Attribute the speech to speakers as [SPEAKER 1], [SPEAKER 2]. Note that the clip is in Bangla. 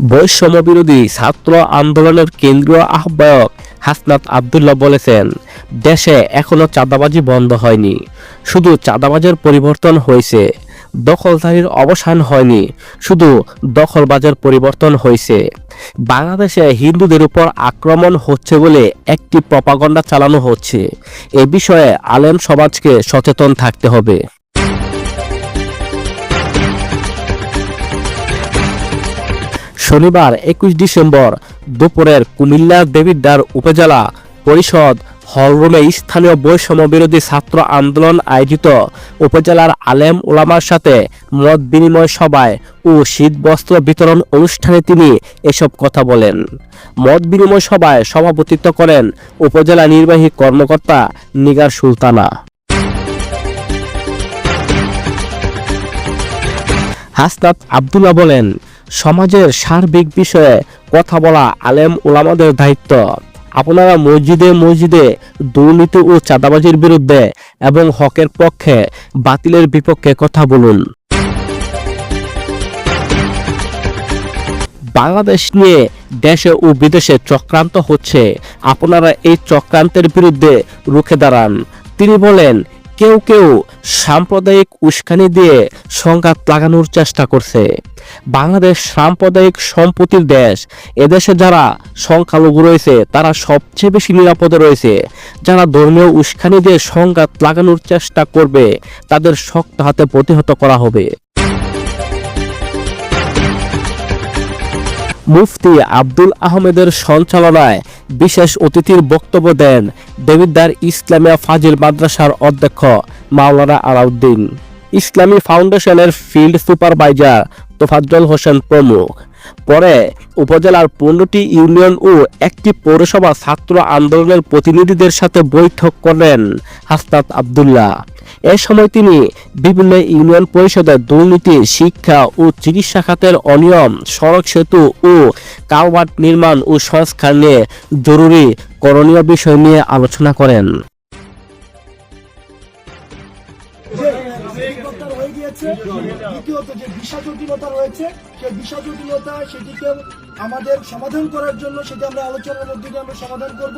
[SPEAKER 1] বৈষম্য বিরোধী ছাত্র আন্দোলনের কেন্দ্রীয় আহ্বায়ক হাসনাত আবদুল্লাহ বলেছেন, দেশে এখনও চাঁদাবাজি বন্ধ হয়নি। শুধু চাঁদাবাজের পরিবর্তন হয়েছে। দখলদারির অবসান হয়নি। শুধু দখলবাজের পরিবর্তন হয়েছে। বাংলাদেশে হিন্দুদের উপর আক্রমণ হচ্ছে বলে একটি প্রপাগন্ডা চালানো হচ্ছে। এ বিষয়ে আলেম সমাজকে সচেতন থাকতে হবে। শনিবার একুশ ডিসেম্বর দুপুরের কুমিল্লার দেবিদ্বার উপজেলা পরিষদ হলরুমে স্থানীয় বৈষম্য বিরোধী ছাত্র আন্দোলন আয়োজিত। উপজেলার আলেম ওলামার সাথে মত বিনিময় সভায় ও শীতবস্ত্র বিতরণ অনুষ্ঠানে তিনি এসব কথা বলেন। মত বিনিময় সভায় সভাপতিত্ব করেন উপজেলা নির্বাহী কর্মকর্তা নিগার সুলতানা। হাসনাত আবদুল্লাহ বলেন সমাজের সার্বিক বিষয়ে কথা বলা আলেম ওলামাদের দায়িত্ব। আপনারা মসজিদে মসজিদে দুর্নীতি ও চাঁদাবাজির বিরুদ্ধে এবং হকের পক্ষে বাতিলের বিপক্ষে কথা বলুন। বাংলাদেশ নিয়ে দেশে ও বিদেশে চক্রান্ত হচ্ছে। আপনারা এই চক্রান্তের বিরুদ্ধে রুখে দাঁড়ান। তিনি বলেন কেউ কেউ সাম্প্রদায়িক উস্কানি দিয়ে সংঘাত লাগানোর চেষ্টা করছে। বাংলাদেশ সাম্প্রদায়িক সম্পত্তির দেশ। এদেশে যারা সংখ্যালঘু রয়েছে, তারা সবচেয়ে বেশি নিরাপদে রয়েছে। যারা ধর্মীয় উস্কানি দিয়ে সংঘাত লাগানোর চেষ্টা করবে, তাদের শক্ত হাতে প্রতিহত করা হবে। মুফতি আব্দুল আহমেদের সঞ্চালনায় বিশেষ অতিথির বক্তব্য দেন দেবিদ্দার ইসলামিয়া ফাজিল মাদ্রাসার অধ্যক্ষ মাওলানা আলাউদ্দিন। ইসলামী ফাউন্ডেশনের ফিল্ড সুপারভাইজার তোফাজ্জল হোসেন প্রমুখ। পরে উপজেলার পনেরোটি ইউনিয়ন ও একটি পৌরসভা ছাত্র আন্দোলনের প্রতিনিধিদের সাথে বৈঠক করেন হাসনাত আবদুল্লাহ। এ সময় তিনি বিভিন্ন ইউনিয়ন পরিষদের দুর্নীতি, শিক্ষা ও চিকিৎসা খাতের অনিয়ম, সড়ক সেতু ও কালভার্ট নির্মাণ ও সংস্কার নিয়ে জরুরি করণীয় বিষয় নিয়ে আলোচনা করেন।
[SPEAKER 2] দ্বিতীয়ত যে ভিসা জটিলতা রয়েছে সেই ভিসা জটিলতা সেটিকে আমাদের সমাধান করার জন্য সেটি আমরা আলোচনার মধ্যে আমরা সমাধান করব।